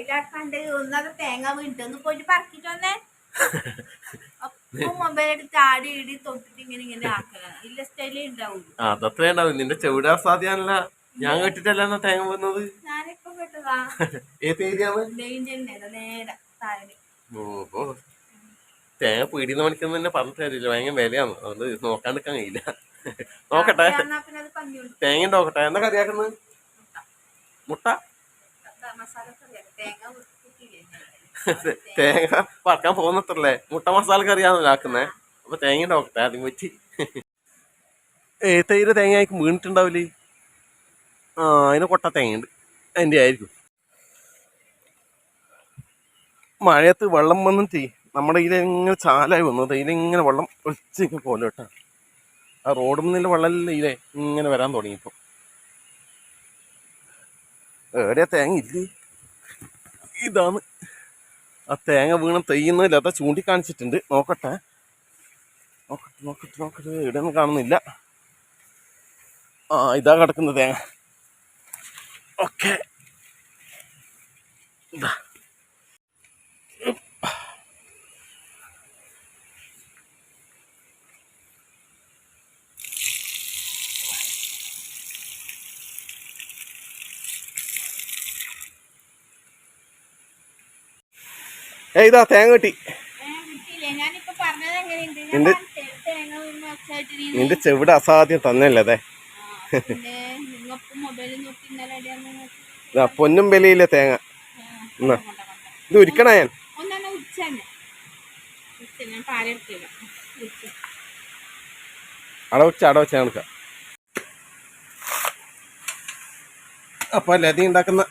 സ്റ്റൈലാക്കാണ്ട് ഒന്നത് തേങ്ങ വീണിട്ട് ഒന്ന് പോയിട്ട് പറക്കിട്ട് വന്നേ. അതത്രേ ഉണ്ടാവും നിന്റെ ചെവിടാ സാധ്യല്ല ഞാൻ കേട്ടിട്ടല്ല തേങ്ങ വന്നത് ഏത് ഓ. തേങ്ങ പീടിന്ന് മണിക്കുന്ന തന്നെ പറഞ്ഞിട്ടില്ല ഭയങ്കര വിലയാണ്. അതുകൊണ്ട് നോക്കാണ്ടിരിക്കാൻ കഴിയില്ല. നോക്കട്ടെ. തേങ്ങ നോക്കട്ടെ. എന്താ കറിയാക്കുന്നത് മുട്ട. മസാല തേങ്ങ പറക്കാൻ പോകുന്നത്രല്ലേ? മുട്ട മസാല കറിയാണല്ലോ ആക്കുന്നേ. അപ്പൊ തേങ്ങ നോക്കട്ടെ അതിന് പറ്റി. ഏ തൈര് തേങ്ങ ആയിരിക്കും വീണിട്ടുണ്ടാവില്ലേ? ആ അതിന് കൊട്ട തേങ്ങയുണ്ട്. അതിന്റെ ആയിരിക്കും. മഴയത്ത് വെള്ളം വന്നിട്ട് നമ്മുടെ ഇതിലെങ്ങനെ ചാലായി വന്നു. ഇതിലിങ്ങനെ വെള്ളം ഒളിച്ചിങ്ങനെ പോലെ കേട്ടോ. ആ റോഡിൽ മുന്നിൽ വെള്ളം ഇതിലെ ഇങ്ങനെ വരാൻ തുടങ്ങിയപ്പോൾ. എവിടെയാ തേങ്ങ ഇല്ലേ? ഇതാണ്. ആ തേങ്ങ വീണ തെയ്യുന്ന ചൂണ്ടിക്കാണിച്ചിട്ടുണ്ട്. നോക്കട്ടെ. നോക്കട്ടെ നോക്കട്ടെ നോക്കട്ടെ. ഇവിടെ ഒന്നും കാണുന്നില്ല. ആ ഇതാ കിടക്കുന്ന തേങ്ങ. ഓക്കെ. ഇതാ. ഏ ഇതാ തേങ്ങ കിട്ടി. നിന്റെ ചെവിടെ അസാധ്യം തന്നല്ലേ പിന്നെ വിലയില്ല തേങ്ങ. ഇത് ഉരിക്കണ ഞാൻ അടവച്ച് അടവച്ച് കണക്ക അപ്പൊ ലതി ഉണ്ടാക്കുന്ന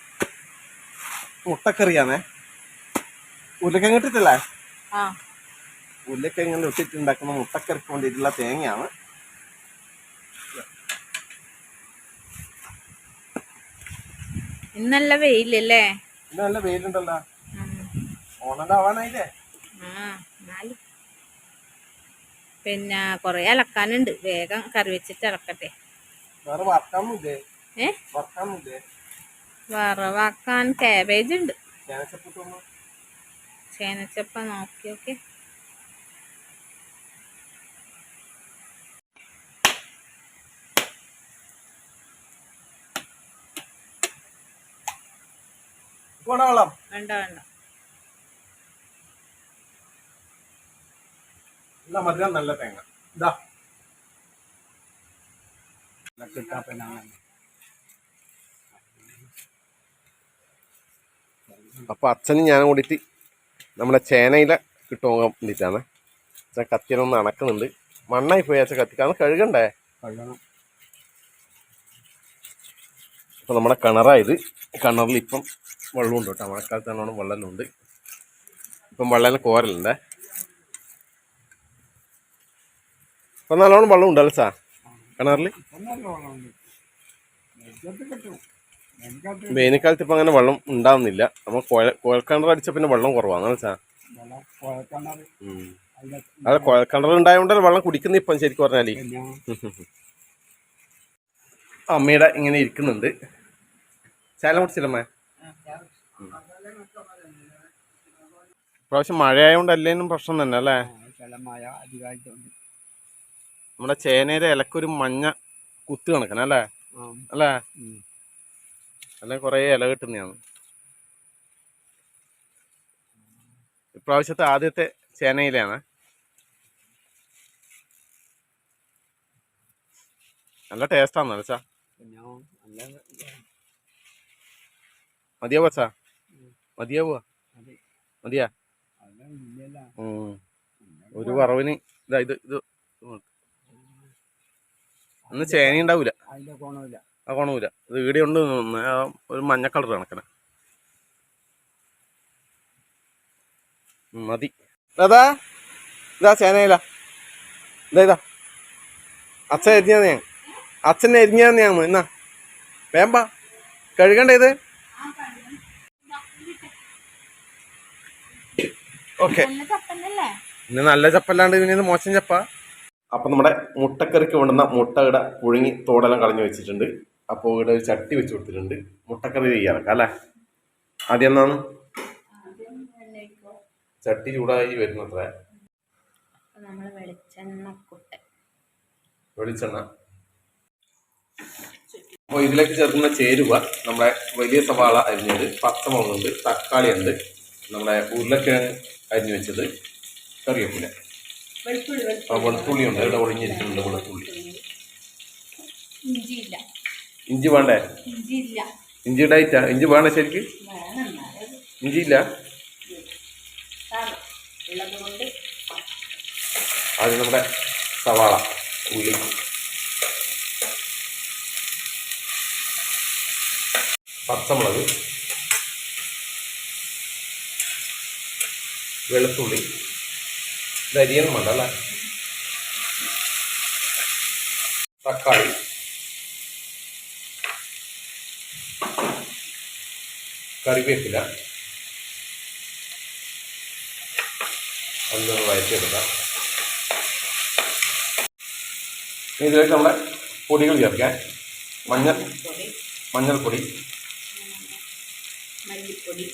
മുട്ടക്കറിയാണേ. ഉരുളക്കിഴങ്ങ് ഇട്ടിട്ടല്ലേ ഉരുളക്കിഴങ്ങിൽ ഇട്ടിട്ടുണ്ടാക്കുന്ന മുട്ടക്കറിക്ക് വേണ്ടിയിട്ടുള്ള തേങ്ങയാണ്. ഇന്നല്ല വെയിലല്ലേ? ഇന്നല്ല വെയിലുണ്ടല്ലോ. ഓണണ്ടാവാനായില്ലേ പിന്നെ കൊറേ അലക്കാനുണ്ട്. വേഗം കറി വെച്ചിട്ട് അലക്കട്ടെ. വറവാക്കാൻ കാബേജ് ഉണ്ട്. ചേനച്ചപ്പ നോക്കി ഓക്കെ. വേണ്ട വേണ്ട. നല്ല മധുരം നല്ല തേങ്ങ. ഇതാ അപ്പൊ അച്ഛനും ഞാനും കൂടിയിട്ട് നമ്മുടെ ചേനയില കിട്ടുവാൻ വേണ്ടിയിട്ടാണ്. അച്ഛൻ കത്തിനൊന്ന് അണക്കുന്നുണ്ട്. മണ്ണായി പോയി അച്ഛൻ കത്തിക്കാന്ന് കഴുകണ്ടേ? അപ്പൊ നമ്മുടെ കിണറായത് കിണറിൽ ഇപ്പം വെള്ളമുണ്ട് കേട്ടോ. മഴക്കാലത്ത് നല്ലോണം വെള്ളമുണ്ട്. ഇപ്പം വെള്ളം കോരലുണ്ടേ. ഇപ്പൊ നല്ലോണം വെള്ളം ഉണ്ടല്ലോ സാർ കിണറിൽ? വേനൽക്കാലത്ത് ഇപ്പൊ അങ്ങനെ വെള്ളം ഉണ്ടാവുന്നില്ല. നമ്മൾ കുഴൽ കുഴൽക്കിണർ അടിച്ച പിന്നെ വെള്ളം കുറവാണ് അങ്ങനെ സാർ അത് കുഴൽക്കിണർ ഉണ്ടായതുകൊണ്ടല്ലേ വെള്ളം കുടിക്കുന്ന ഇപ്പം ശരിക്കും പറഞ്ഞാൽ? അമ്മയുടെ ഇങ്ങനെ ഇരിക്കുന്നുണ്ട്. ചാല കുടിച്ചില്ലമ്മേ പ്രാവശ്യം മഴയായതുകൊണ്ട് അല്ലേനും പ്രശ്നം തന്നെ അല്ലേ? നമ്മുടെ ചേനയുടെ ഇലക്കൊരു മഞ്ഞ കുത്ത് കണക്കണല്ലേ അല്ലേ? അല്ലെ കുറേ ഇല കിട്ടുന്നതാണ്. ഇപ്രാവശ്യത്തെ ആദ്യത്തെ ചേനയിലാണ് നല്ല ടേസ്റ്റാണ് അലച്ചാ. മതിയാവോ അച്ഛാ മതിയാവോ മതിയാ. ഒരു വറവിന് ഇതാ ഇത് ഇത് അന്ന് ചേന ഉണ്ടാവൂല. ആ കോണൂല ഇത് ഈടെ ഉണ്ട്. ആ ഒരു മഞ്ഞ കളർ കണക്കിന്. മതി. അതാ. ഇതാ ചേനയില. ഇതാ ഇതാ. അച്ഛൻ എരിഞ്ഞാന്ന് ഞാൻ. അച്ഛൻ എരിഞ്ഞാന്ന് ഞാൻ എന്നാ വേമ്പ കഴുകണ്ടേ ഇത്? ഓക്കെ. നല്ല ചപ്പന്നല്ലേ ഇന്ന് നല്ല ചപ്പല്ലാണ്ട് പിന്നെ ഇത് മോശം ചപ്പ. അപ്പം നമ്മുടെ മുട്ടക്കറിക്ക് വേണ്ടുന്ന മുട്ടയുടെ പുഴുങ്ങി തോടെല്ലാം കളഞ്ഞു വെച്ചിട്ടുണ്ട്. അപ്പോൾ ഇവിടെ ഒരു ചട്ടി വെച്ച് കൊടുത്തിട്ടുണ്ട്. മുട്ടക്കറി ചെയ്യാറൊക്കെ അല്ലേ? ആദ്യം എന്നാണ് ചട്ടി ചൂടായി വരുന്നത്ര. വെളിച്ചെണ്ണ അപ്പോൾ ഇതിലേക്ക് ചേർക്കുന്ന ചേരുവ നമ്മുടെ വലിയ സവാള അരിഞ്ഞത് പച്ചമുളകുണ്ട് തക്കാളി ഉണ്ട് നമ്മുടെ ഉരുളക്കിഴങ്ങ് അരിഞ്ഞു വെച്ചത് കറിവേപ്പില. വെളുത്തുള്ളി ഉണ്ട് ഇവിടെ ഒളിഞ്ഞിരിക്കുന്നുണ്ട് വെളുത്തുള്ളി. ഇഞ്ചിയില്ല. ഇഞ്ചി വേണ്ടേ? ഇഞ്ചി ഡയറ്റാ ഇഞ്ചി വേണ്ട ശരിക്ക്? ഇഞ്ചി ഇല്ല? അത് നമ്മുടെ സവാള ഉള്ളി. പച്ചമുളക്. വെളുത്തുള്ളി. ഇത് അരിയണം വേണ്ട അല്ലേ? തക്കാളി. കറിവേപ്പില. അതൊന്ന് വഴറ്റിയെടുക്കാം. ഇതിലേക്ക് നമ്മുടെ പൊടികൾ ചേർക്കാൻ മഞ്ഞൾ പൊടി. മഞ്ഞൾപ്പൊടി. മല്ലിപ്പൊടി.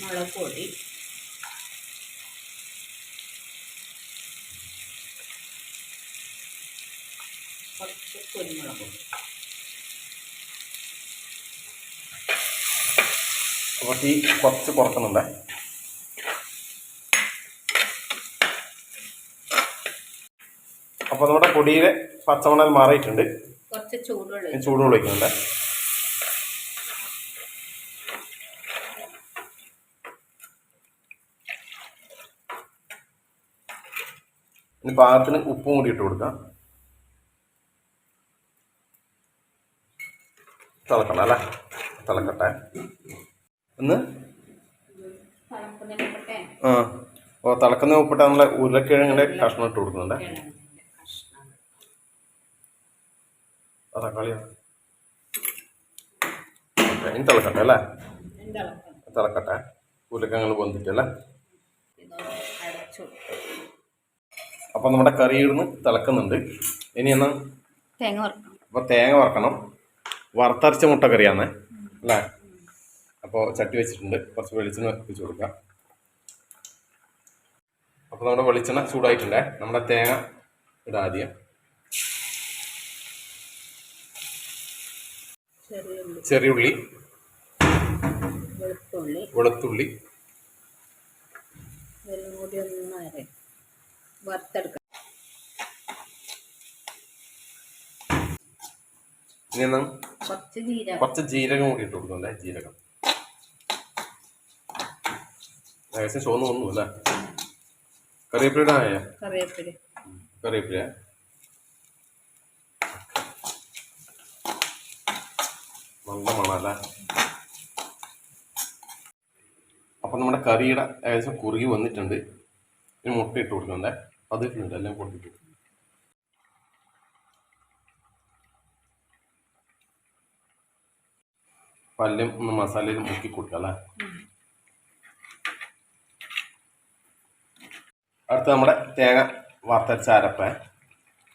മുളക് പൊടി കുറച്ച് കുരുമുളക് പൊടി അപ്പോൾ തീ കുറച്ച് കുറക്കുന്നുണ്ട്. അപ്പോൾ നമ്മുടെ പൊടിയിലെ പച്ചമണൽ മാറിയിട്ടുണ്ട്. ചൂടുവെള്ളം ഒഴിക്കുന്നുണ്ട്. ഇനി പാകത്തിന് ഉപ്പും കൂടി ഇട്ട് കൊടുക്കാം. തിളക്കണം അല്ലേ? തിളക്കട്ടെ. തിളക്കുന്നതിനൊക്കെ ആ. ഓ തിളക്കുന്ന ഉപ്പിട്ട നമ്മളെ ഉരുളക്കിഴങ്ങിന്റെ കഷ്ണം ഇട്ട് കൊടുക്കുന്നുണ്ട്. ഓക്കെ ഇനി തിളക്കട്ടെ അല്ലേ? തിളക്കട്ടെ. ഉരുളക്കിഴങ്ങൾ പൊന്തിട്ടല്ലേ അപ്പൊ നമ്മുടെ കറി ഇടുന്ന് തിളക്കുന്നുണ്ട്. ഇനി എന്നാ? തേങ്ങ വറക്കണം. അപ്പോൾ തേങ്ങ വറക്കണം. വറുത്തരച്ച മുട്ട കറിയാണ് അല്ലേ? അപ്പോൾ ചട്ടി വെച്ചിട്ടുണ്ട്. കുറച്ച് വെളിച്ചെണ്ണ വെച്ച് കൊടുക്കാം അപ്പോൾ നമ്മുടെ വെളിച്ചെണ്ണ ചൂടായിട്ടുണ്ടേ. നമ്മുടെ തേങ്ങ ഇടാം ആദ്യം. ചെറിയ ഉള്ളി ചെറിയ ഉള്ളി വെളുത്തുള്ളി കുറച്ച് ജീരകം കൂടി ഇട്ട് കൊടുക്കണ്ടേ ജീരകം. ഏകദേശം ചുവന്ന് വന്നു അല്ലേ? കറിവേപ്പിലയുടെ ആയ? കറിവേപ്പില. കറിവേപ്പില. നല്ല മണല്ലേ അപ്പം നമ്മുടെ കറിയുടെ ഏകദേശം കുറുകി വന്നിട്ടുണ്ട്. ഇനി മുട്ട ഇട്ട് കൊടുക്കണ്ടേ? അത് ഇട്ടുണ്ട് എല്ലാം കൊടുത്തിട്ട് പല്ലും ഒന്ന് മസാലയിൽ മുക്കി കൊടുക്കാം അല്ലേ? അടുത്ത നമ്മുടെ തേങ്ങ വറുത്തരച്ച അരപ്പ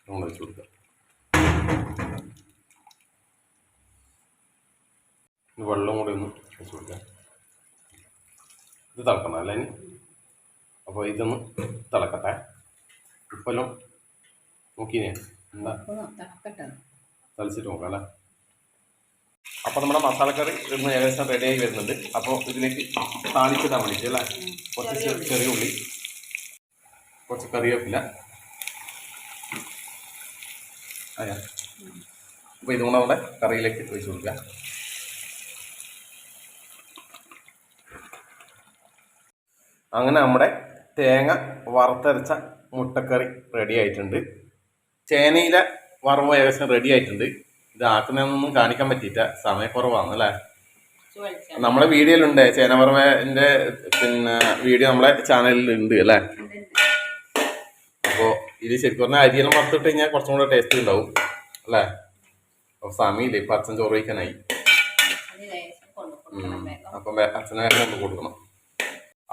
നമ്മൾ വെച്ച് കൊടുക്കുക വെള്ളം കൂടി ഒന്ന് വെച്ച് കൊടുക്കാം. ഇത് തിളക്കണം അല്ലേ അപ്പോൾ ഇതൊന്ന് തിളക്കട്ടെ. ഉപ്പെല്ലാം നോക്കിയേ എന്താ? തളിച്ചിട്ട് നോക്കാം അല്ലേ? അപ്പോൾ നമ്മുടെ മസാലക്കറി ഇന്ന് ഏകദേശം റെഡിയായി വരുന്നുണ്ട്. അപ്പോൾ ഇതിലേക്ക് താളിച്ചിടാൻ വേണ്ടിയിട്ട് അല്ലേ? കുറച്ച് ചെറിയ ഉള്ളി. കുറച്ച് കറിവേപ്പില. അതെ അപ്പോൾ ഇതും കൂടെ നമ്മുടെ കറിയിലേക്ക് ഒഴിച്ച് കൊടുക്കുക. അങ്ങനെ നമ്മുടെ തേങ്ങ വറുത്തരച്ച മുട്ടക്കറി റെഡി ആയിട്ടുണ്ട്. ചേനയിലെ വറവ് ഏകദേശം റെഡി ആയിട്ടുണ്ട്. ഇത് ആക്കുന്നതൊന്നും കാണിക്കാൻ പറ്റിയിട്ട സമയക്കുറവാണ് അല്ലേ? നമ്മുടെ വീഡിയോയിലുണ്ട്. ചേന വറവിന്റെ പിന്നെ വീഡിയോ നമ്മുടെ ചാനലിൽ ഉണ്ട് അല്ലേ? ഇത് ശരിക്കും പറഞ്ഞാൽ അരിയെല്ലാം വറുത്തിട്ട് കഴിഞ്ഞാൽ കുറച്ചും കൂടെ ടേസ്റ്റ് ഉണ്ടാവും അല്ലേ? അപ്പോൾ സമയമില്ലേ ഇപ്പം അച്ഛൻ ചോറ് വയ്ക്കാനായി അപ്പം അച്ഛനെ വേറെ കൊണ്ട് കൊടുക്കണം.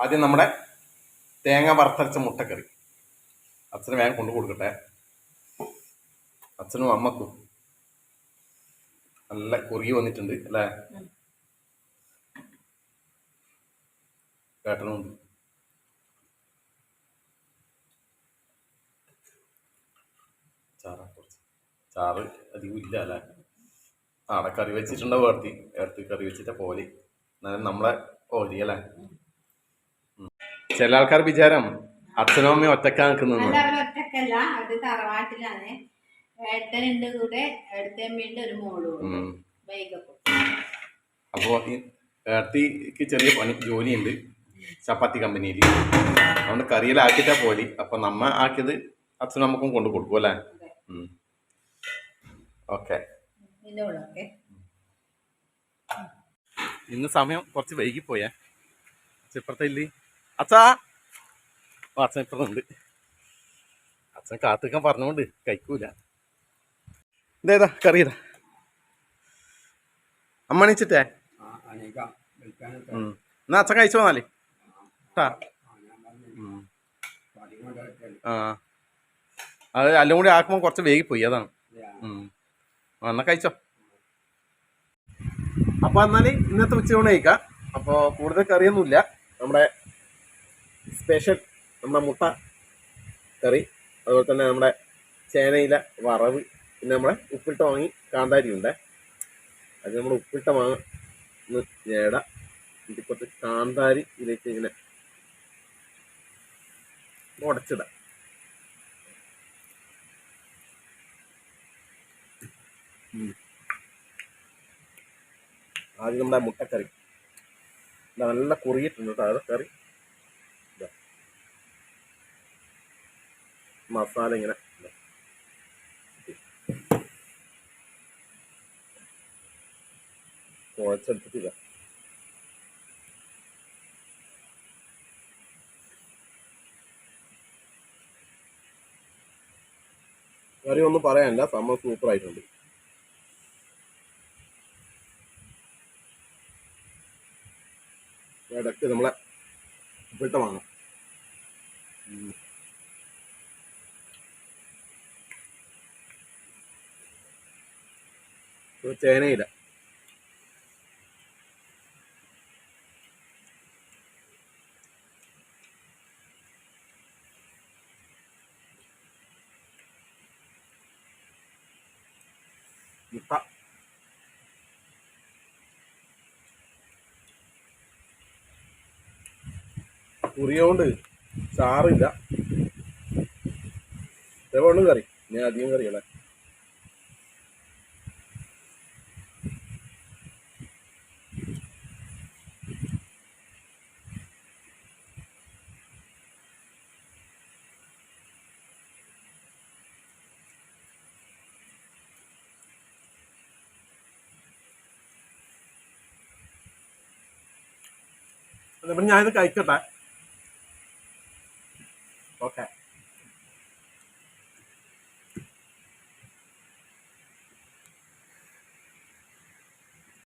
ആദ്യം നമ്മുടെ തേങ്ങ വറുത്തരച്ച മുട്ടക്കറി. അച്ഛന് വേഗം കൊണ്ടു കൊടുക്കട്ടെ. അച്ഛനും അമ്മക്കും നല്ല കുറുകി വന്നിട്ടുണ്ട് അല്ലേ. കേട്ടനുണ്ട് ചാറ് കുറച്ച്. ചാറ് അധികം ഇല്ല അല്ലേ? ആടെ കറി വെച്ചിട്ടുണ്ടാവും ഏർത്തി ഏർത്തി കറി വെച്ചിട്ട പോലെ. എന്നാലും നമ്മളെ ഓലി അല്ലേ. ചില ആൾക്കാർ വിചാരം അച്ഛനും അമ്മയും ഒറ്റക്കാ നിൽക്കുന്നു ഒറ്റക്കല്ല. അത് തറവാട്ടിലാണ്. ഏട്ടനുണ്ട് കൂടെ ഏട്ടത്തമ്മയുണ്ട് ഒരു മോളും അപ്പോൾ ഏർത്തിക്ക് ചെറിയ പണി ജോലിയുണ്ട്. ചപ്പാത്തി കമ്പനിയിൽ അതുകൊണ്ട് കറിയിലാക്കിയിട്ടാ പോലി. അപ്പം നമ്മ ആക്കിയത് അച്ഛനും അമ്മക്കും കൊണ്ടു കൊടുക്കും അല്ലേ. ഓക്കെ. ഇന്ന് സമയം കുറച്ച് വൈകിപ്പോയേ. പോയാ ഇപ്പുറത്തെ ഇല്ലേ? അച്ഛാ! ഓ അച്ഛൻ ഇപ്പുറത്തുണ്ട് അച്ഛൻ കാത്തിക്കാൻ പറഞ്ഞുകൊണ്ട് കഴിക്കൂല. ഇതേതാ കറിയതാ അമ്മ എണീച്ചിട്ടേ? ആ അനേകം വിളിക്കാനൊക്കെ ഉം. എന്നാ അച്ഛൻ കഴിച്ചു വന്നാലേ. ആ ഞാൻ പറഞ്ഞു ഉം. പടി കൊണ്ടുവരട്ടെ ആ അത് എല്ലാം കൂടി ആക്കുമ്പോൾ കുറച്ച് വേഗിപ്പോയി അതാണ്. എന്നാ കഴിച്ചോ. അപ്പൊ എന്നാൽ ഇന്നത്തെ ഉച്ചയൂണ് കഴിക്കാം. അപ്പോൾ കൂടുതൽ കറിയൊന്നുമില്ല. നമ്മുടെ സ്പെഷ്യൽ നമ്മുടെ മുട്ട കറി അതുപോലെ തന്നെ നമ്മുടെ ചേനയില വറവ് പിന്നെ നമ്മുടെ ഉപ്പിട്ട വാങ്ങി കാന്താരി ഉണ്ട് അത് നമ്മുടെ ഉപ്പിട്ട വാങ്ങുന്നു ഏട ഇതിപ്പോ കാന്താരി ഇതിലേക്ക് ഇങ്ങനെ ഉടച്ചിടാം. ആദ്യം നമ്മുടെ മുട്ടക്കറി. നല്ല കുറിയിട്ടുണ്ട് കേട്ടോ കറി. മസാല ഇങ്ങനെ. കുഴച്ചെടുത്തിട്ടില്ല. കറി ഒന്നും പറയാനില്ല. സംഭവം സൂപ്പർ ആയിട്ടുണ്ട് ഇടയ്ക്ക് നമ്മളെ വാങ്ങാം ചേനയില. കുറിയോണ്ട് ചാറില്ല. ഇതേപോലെ കറി. ഞാൻ അധികം കറിയല്ലേ അപ്പം ഞാനിത് കഴിക്കട്ടെ.